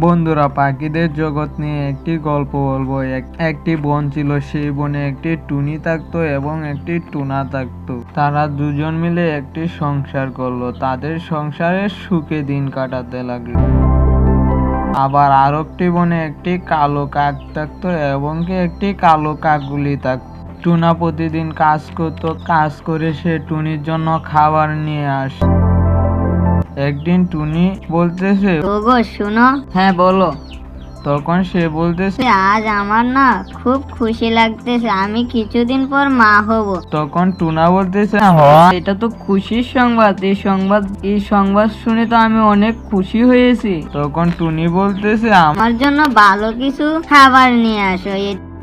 বন্ধুরা, পাখিদের জগৎ নিয়ে একটি গল্প বলব। এক- একটি বন ছিল, সেই বনে একটি টুনি থাকতো এবং একটি টুনা থাকতো। তারা দুজন মিলে একটি সংসার করল। তাদের সংসারে সুখে দিন কাটাতে লাগল। আবার আরেকটি বনে একটি কালো কাক থাকতো এবং একটি কালো কাকগুলি থাকতো। টুনা প্রতিদিন কাজ করতো। কাজ করে সে টুনির জন্য খাবার নিয়ে আসে একদিন টুনি বলতেছে ওগো শুনো। হ্যাঁ বলো। তখন সে বলতেছে আজ আমার না খুব খুশি লাগতেছে আমি কিছুদিন পর মা হব। তখন টুনা বলতেছে "হ, এটা তো খুশির সংবাদ এই সংবাদ এই সংবাদ শুনে তো আমি অনেক খুশি হয়েছি। তখন টুনি বলতেছে আমার জন্য ভালো কিছু খাবার নিয়ে আসো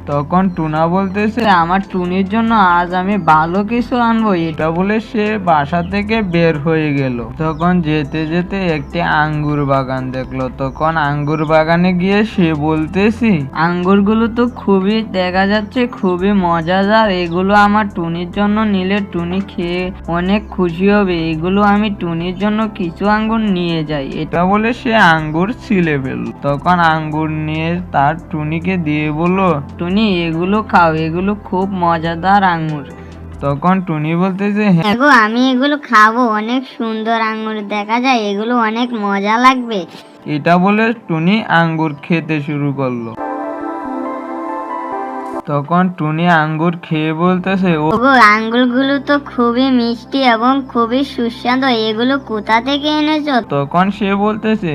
তখন টুনা বলতেছে আমার টুনির জন্য আজ আমি ভালো কিছু আনব। এটা বলে সে বাসা থেকে বের হয়ে গেল। তখন যেতে যেতে একটি আঙ্গুর বাগান দেখল। তখন আঙ্গুর বাগানে গিয়ে সে বলতেছি আঙ্গুরগুলো তো খুবই দেখা যাচ্ছে খুবই মজাদার। এগুলো আমার টুনির জন্য নিলে টুনি খেয়ে অনেক খুশি হবে। এগুলো আমি টুনির জন্য কিছু আঙ্গুর নিয়ে যাই। এটা বলে সে আঙ্গুর ছিলে ফেলল। তখন আঙ্গুর নিয়ে তার টুনিকে দিয়ে বলল টুনি এগুলো খাও এগুলো খুব মজাদার আঙ্গুর তখন টুনি বলতেছে হ্যাঁ। দেখো আমি এগুলো খাব অনেক সুন্দর আঙ্গুর দেখা যায় এগুলো অনেক মজা লাগবে। এটা বলে টুনি আঙ্গুর খেতে শুরু করল। তখন টুনি আঙ্গুর খেয়ে বলতেছে ও ওগো আঙ্গুরগুলো তো খুবই মিষ্টি এবং খুবই সুস্বাদু এগুলো কোথা থেকে এনেছো? তখন সে বলতেছে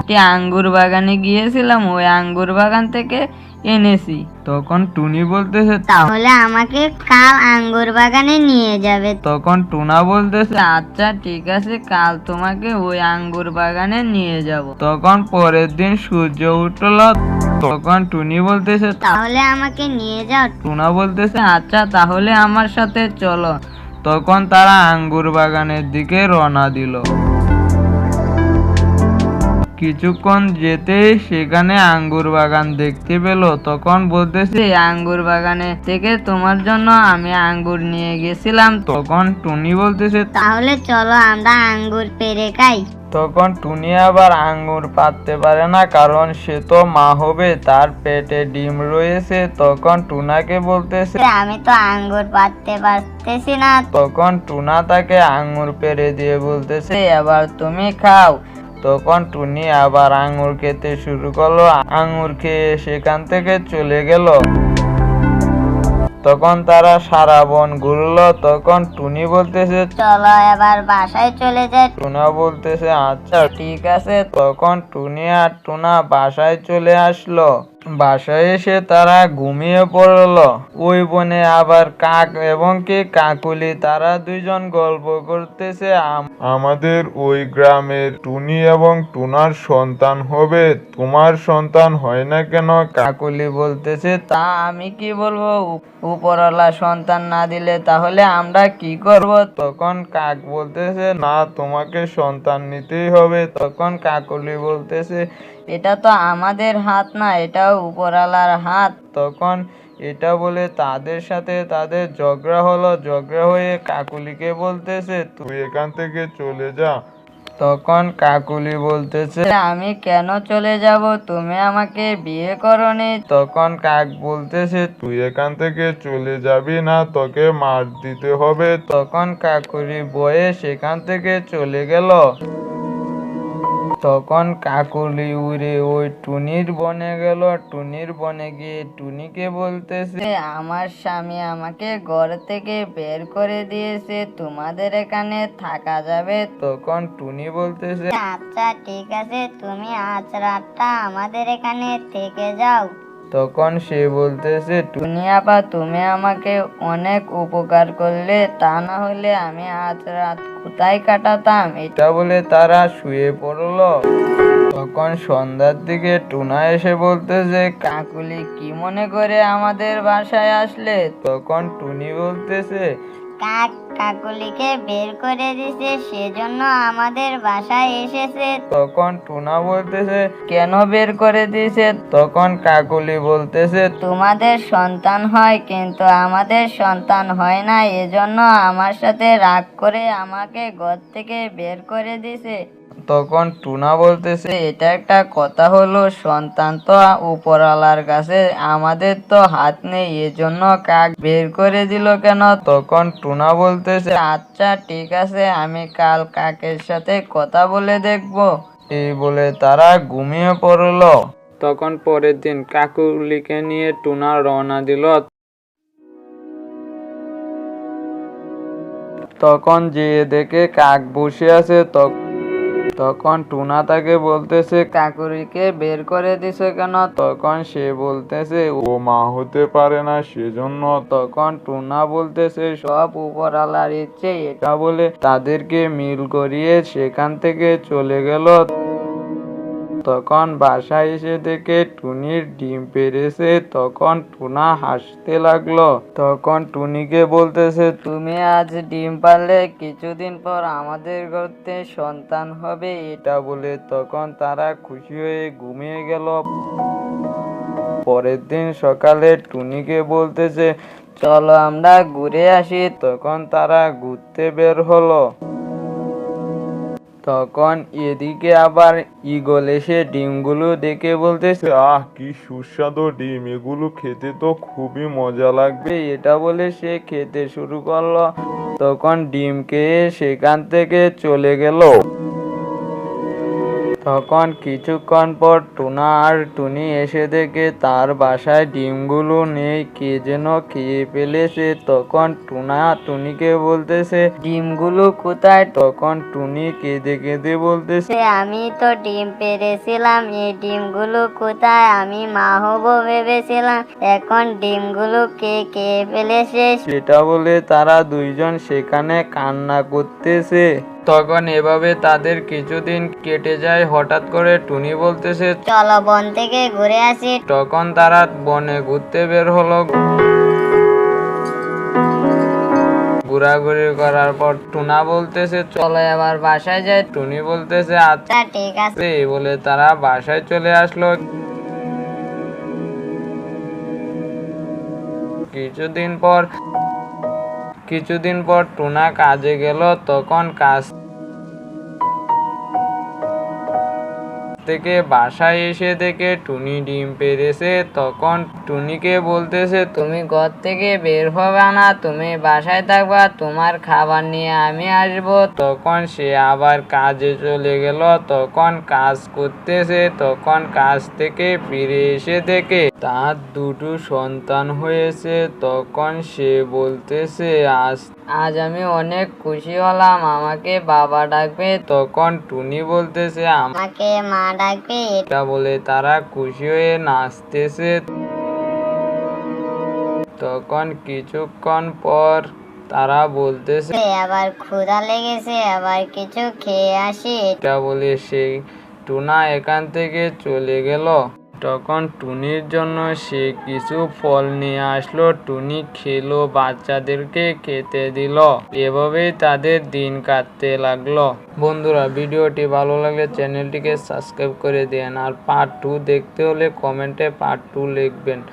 একটি আঙ্গুর বাগানে গিয়েছিলাম ওই আঙ্গুর বাগান থেকে এনেছি। তখন টুনি বলতেছে তাহলে আমাকে কাল আঙ্গুর বাগানে নিয়ে যাবে। তখন টুনা বলতেছে আচ্ছা ঠিক আছে কাল তোমাকে ওই আঙ্গুর বাগানে নিয়ে যাব। তখন পরের দিন সূর্য উঠল তখন টুনি বলতেছে তাহলে আমাকে নিয়ে যাও। টুনা বলতেছে আচ্ছা তাহলে আমার সাথে চলো। তখন তারা আঙ্গুর বাগানের দিকে রওনা দিল। কিছুক্ষণ যেতেই সেখানে আঙ্গুর বাগান দেখতে পেল। তখন বলতেছে আঙ্গুর বাগানে থেকে তোমার জন্য আমি আঙ্গুর নিয়ে গেছিলাম। তখন টুনি বলতেছে তাহলে চলো আমরা আঙ্গুর পেরে খাই। তখন টুনি আবার আঙ্গুর পাততে পারে না কারণ সে তো মা হবে তার পেটে ডিম রয়েছে। তখন টুনাকে বলতেছে আমি তো আঙ্গুর পাততে পারতেছি না। তখন টুনা তাকে আঙ্গুর পেরে দিয়ে বলতেছে এবার তুমি খাও। তখন টুনি আবার আঙুর খেতে শুরু করল। আঙুর খেয়ে সেখান থেকে চলে গেল। তখন তারা সারা বন ঘুরলো। তখন টুনি বলতেছে চলো এবার বাসায় চলে যাই। টুনা বলতেছে আচ্ছা ঠিক আছে। তখন টুনি আর টুনা বাসায় চলে আসলো। বাসায় এসে তারা ঘুমিয়ে পড়ল। ওই বনে আবার কাক এবং কি কাকুলি তারা দুইজন গল্প করতেছে আমাদের ওই গ্রামের টুনি এবং টুনার সন্তান হবে তোমার সন্তান হয় না কেন কাকুলি বলতেছে তা আমি কি বলব? উপ- উপরওয়ালা সন্তান না দিলে তাহলে আমরা কি করব? তখন কাক বলতেছে না তোমাকে সন্তান নিতেই হবে। তখন কাকুলি বলতেছে এটা তো আমাদের হাত না এটা উপরওয়ালার হাত। তখন এটা বলে তাদের সাথে তাদের ঝগড়া হলো ঝগড়া হয়ে কাকুলিকে বলতেছে তুই এখান থেকে চলে যা। তখন কাকুলি বলতেছে আমি কেন চলে যাব? তুমি আমাকে বিয়ে করনি। তখন কাক বলতেছে তুই এখান থেকে চলে যাবি না তোকে মার দিতে হবে। তখন কাকুলি বয়ে সেখান থেকে চলে গেল। তখন কাকলি উড়ে ওই টুনির বনে গেল। টুনির বনে গিয়ে টুনিকে বলতেছে আমার স্বামী আমাকে ঘর থেকে বের করে দিয়েছে তোমাদের এখানে থাকা যাবে? তখন টুনি বলতেছে আচ্ছা ঠিক আছে তুমি আজ রাতটা আমাদের এখানে থেকে যাও। তখন সে বলতেছে টুনি আপা তুমি আমাকে অনেক উপকার করলে তা না হলে আমি আজ রাত কোথায় কাটাতাম? এটা বলে তারা শুয়ে পড়ল। তখন সন্ধ্যার দিকে টুনা এসে বলতেছে কাকুলি কি মনে করে আমাদের বাসায় আসলে? তখন টুনি বলতেছে কাক কাকলিকে বের করে দিছে সেজন্য আমাদের বাসায় এসেছে। তখন টুনা বলতেছে কেন বের করে দিয়েছে? তখন কাকুলি বলতেছে তোমাদের সন্তান হয় কিন্তু আমাদের সন্তান হয় না। এজন্য আমার সাথে রাগ করে আমাকে ঘর থেকে বের করে দিছে তখন টুনা বলতেছে এটা একটা কথা হলো সন্তান তো উপরওয়ালার কাছে আমাদের তো হাত নেই এজন্য কাক বের করে দিল কেন? তখন টুনা বলতেছে আচ্ছা ঠিক আছে আমি কাল কাকের সাথে কথা বলে দেখব। এই বলে তারা ঘুমিয়ে পড়ল। তখন পরের দিন কাকুলিকে নিয়ে টুনা রওনা দিল। তখন যেয়ে দেখে কাক বসে আছে তখন তখন টুনা তাকে বলতেছে, কাকুরিকে বের করে দিছে কেন? তখন সে বলতেছে, ও মা হতে পারে না সেজন্য। তখন টুনা বলতেছে, সব উপর উপরালার ইচ্ছে এটা বলে তাদেরকে মিল করিয়ে সেখান থেকে চলে গেল। তখন বাসায় এসে দেখে টুনির ডিম পেরেছে, তখন টুনা হাসতে লাগল। তখন টুনিকে বলতেছে, তুমি আজ ডিম পারলে কিছুদিন পর আমাদের ঘরতে সন্তান হবে এটা বলে তখন তারা খুশি হয়ে ঘুমিয়ে গেল। পরের দিন সকালে টুনিকে বলতেছে, চলো আমরা ঘুরে আসি। তখন তারা ঘুরতে বের হলো। তখন এদিকে আবার ইগল এসে ডিমগুলো দেখে বলতেছে, আহ, কি সুস্বাদু ডিম, এগুলো খেতে তো খুবই মজা লাগবে। এটা বলে সে খেতে শুরু করল। তখন ডিম খেয়ে সেখান থেকে চলে গেল। তখন কিছুক্ষণ পর টুনা আর টুনি এসে দেখে তার বাসায় ডিমগুলো নেই কে যেন খেয়ে ফেলেছে। তখন টুনা টুনিকে বলতেছে ডিমগুলো কোথায়? তখন টুনি কেঁদে কেঁদে বলতেছে আমি তো ডিম পেরেছিলাম এই ডিমগুলো কোথায়? আমি মা হব ভেবেছিলাম এখন ডিমগুলো কে কে ফেলেছে? সেটা বলে তারা দুইজন সেখানে কান্না করতেছে। তখন এভাবে তাদের কিছুদিন কেটে যায়। হঠাৎ করে টুনি বলতেছে চলো বন থেকে ঘুরে আসি। তখন তারা বনে ঘুরতে বের হলো। ঘোরাঘুরি করার পর টুনা বলতেছে চলো এবার বাসায় যাই। টুনি বলতেছে আচ্ছা ঠিক আছে। এই বলে তারা বাসায় চলে আসলো। কিছুদিন পর কিছুদিন পর টুনা কাজে গেল তখন কাজ থেকে বাসায় এসে দেখে টুনি ডিম পেরেছে, তখন টুনিকে বলতেছে, তুমি ঘর থেকে বের হবে না, তুমি বাসায় থাকবা, তোমার খাবার নিয়ে আমি আসব। তখন সে আবার কাজে চলে গেল, তখন কাজ করতেছে, তখন কাজ থেকে ফিরে এসে দেখে তার দুটো সন্তান হয়েছে, তখন সে বলতেছে, আজ আজ আমি অনেক খুশি হলাম আমাকে বাবা ডাকবে তখন টুনি বলতেছে আমাকে মা ডাকবে এটা বলে তারা খুশি হয়ে নাচতেছে। তখন কিছুক্ষণ পর তারা বলতেছে আবার ক্ষুধা লেগেছে আবার কিছু খেয়ে আসি। এটা বলে সেই টুনা এখান থেকে চলে গেল। তখন টুনির জন্য সে কিছু ফল নিয়ে আসলো। টুনি খেলো, বাচ্চাদেরকে খেতে দিল। এভাবেই তাদের দিন কাটতে লাগল। বন্ধুরা, ভিডিওটি ভালো লাগলে চ্যানেলটিকে সাবস্ক্রাইব করে দেন আর পার্ট টু দেখতে হলে কমেন্টে পার্ট টু লিখবেন।